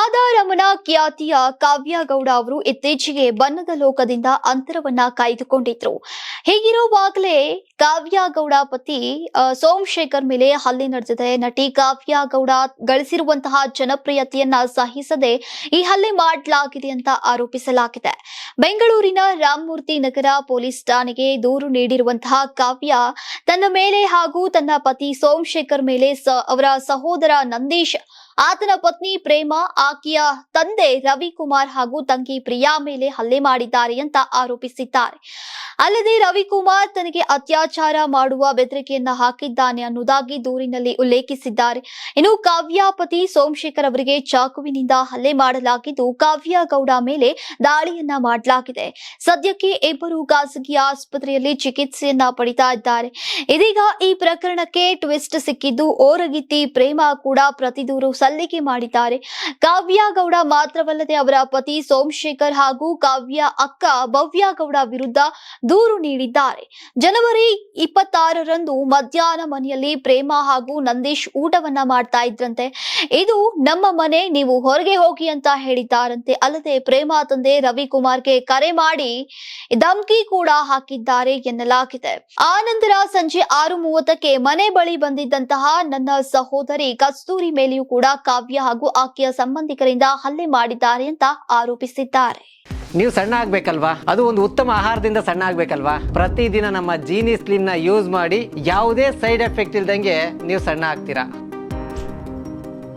ರಾಧಾರಮಣ ಖ್ಯಾತಿಯ ಕಾವ್ಯಗೌಡ ಅವರು ಇತ್ತೀಚೆಗೆ ಬಣ್ಣದ ಲೋಕದಿಂದ ಅಂತರವನ್ನ ಕಾಯ್ದುಕೊಂಡಿದ್ರು. ಹೀಗಿರುವಾಗಲೇ ಕಾವ್ಯಗೌಡ ಪತಿ ಸೋಮಶೇಖರ್ ಮೇಲೆ ಹಲ್ಲೆ ನಡೆದಿದೆ. ನಟಿ ಕಾವ್ಯಗೌಡ ಗಳಿಸಿರುವಂತಹ ಜನಪ್ರಿಯತೆಯನ್ನ ಸಹಿಸದೆ ಈ ಹಲ್ಲೆ ಮಾಡಲಾಗಿದೆ ಅಂತ ಆರೋಪಿಸಲಾಗಿದೆ. ಬೆಂಗಳೂರಿನ ರಾಮಮೂರ್ತಿ ನಗರ ಪೊಲೀಸ್ ಠಾಣೆಗೆ ದೂರು ನೀಡಿರುವಂತಹ ಕಾವ್ಯ ತನ್ನ ಮೇಲೆ ಹಾಗೂ ತನ್ನ ಪತಿ ಸೋಮಶೇಖರ್ ಮೇಲೆ ಅವರ ಸಹೋದರ ನಂದೀಶ್ ಆತನ ಪತ್ನಿ ಪ್ರೇಮ, ಆಕೆಯ ತಂದೆ ರವಿಕುಮಾರ್ ಹಾಗೂ ತಂಗಿ ಪ್ರಿಯಾ ಮೇಲೆ ಹಲ್ಲೆ ಮಾಡಿದ್ದಾರೆ ಅಂತ ಆರೋಪಿಸಿದ್ದಾರೆ. ಅಲ್ಲದೆ ರವಿಕುಮಾರ್ ತನಗೆ ಅತ್ಯಾಚಾರ ಮಾಡುವ ಬೆದರಿಕೆಯನ್ನ ಹಾಕಿದ್ದಾನೆ ಅನ್ನೋದಾಗಿ ದೂರಿನಲ್ಲಿ ಉಲ್ಲೇಖಿಸಿದ್ದಾರೆ. ಇನ್ನು ಕಾವ್ಯಾಪತಿ ಸೋಮಶೇಖರ್ ಅವರಿಗೆ ಚಾಕುವಿನಿಂದ ಹಲ್ಲೆ ಮಾಡಲಾಗಿದ್ದು, ಕಾವ್ಯ ಗೌಡ ಮೇಲೆ ದಾಳಿಯನ್ನ ಮಾಡಲಾಗಿದೆ. ಸದ್ಯಕ್ಕೆ ಇಬ್ಬರು ಖಾಸಗಿ ಆಸ್ಪತ್ರೆಯಲ್ಲಿ ಚಿಕಿತ್ಸೆಯನ್ನ ಪಡಿತಾ ಇದ್ದಾರೆ. ಇದೀಗ ಈ ಪ್ರಕರಣಕ್ಕೆ ಟ್ವಿಸ್ಟ್ ಸಿಕ್ಕಿದ್ದು, ಓರಗಿತ್ತಿ ಪ್ರೇಮ ಕೂಡ ಪ್ರತಿದೂರು ಸಲ್ಲಿಕೆ ಮಾಡಿದ್ದಾರೆ. ಕಾವ್ಯ ಗೌಡ ಮಾತ್ರವಲ್ಲದೆ ಅವರ ಪತಿ ಸೋಮಶೇಖರ್ ಹಾಗೂ ಕಾವ್ಯ ಅಕ್ಕ ಭವ್ಯ ಗೌಡ ವಿರುದ್ಧ ದೂರು ನೀಡಿದ್ದಾರೆ. ಜನವರಿ ಇಪ್ಪತ್ತಾರರಂದು ಮಧ್ಯಾಹ್ನ ಮನೆಯಲ್ಲಿ ಪ್ರೇಮ ಹಾಗೂ ನಂದೀಶ್ ಊಟವನ್ನ ಮಾಡ್ತಾ ಇದ್ರಂತೆ. ಇದು ನಮ್ಮ ಮನೆ, ನೀವು ಹೊರಗೆ ಹೋಗಿ ಅಂತ ಹೇಳಿದ್ದಾರಂತೆ. ಅಲ್ಲದೆ ಪ್ರೇಮ ತಂದೆ ರವಿಕುಮಾರ್ಗೆ ಕರೆ ಮಾಡಿ ಧಮಕಿ ಕೂಡ ಹಾಕಿದ್ದಾರೆ ಎನ್ನಲಾಗಿದೆ. ಆ ನಂತರ ಸಂಜೆ ಆರು ಮೂವತ್ತಕ್ಕೆ ಮನೆ ಬಳಿ ಬಂದಿದ್ದಂತಹ ನನ್ನ ಸಹೋದರಿ ಕಸ್ತೂರಿ ಮೇಲೆಯೂ ಕೂಡ ಕಾವ್ಯ ಹಾಗೂ ಆಕೆಯ ಸಂಬಂಧಿಕರಿಂದ ಹಲ್ಲೆ ಮಾಡಿದ್ದಾರೆ ಅಂತ ಆರೋಪಿಸಿದ್ದಾರೆ. ನೀವು ಸಣ್ಣ ಆಗ್ಬೇಕಲ್ವಾ? ಅದು ಒಂದು ಉತ್ತಮ ಆಹಾರದಿಂದ ಸಣ್ಣ ಆಗ್ಬೇಕಲ್ವಾ? ಪ್ರತಿದಿನ ನಮ್ಮ ಜೀನಿ ಸ್ಲಿಮ್ನ ಯೂಸ್ ಮಾಡಿ ಯಾವುದೇ ಸೈಡ್ ಎಫೆಕ್ಟ್ ಇಲ್ದಂಗೆ ನೀವು ಸಣ್ಣ ಆಗ್ತೀರಾ?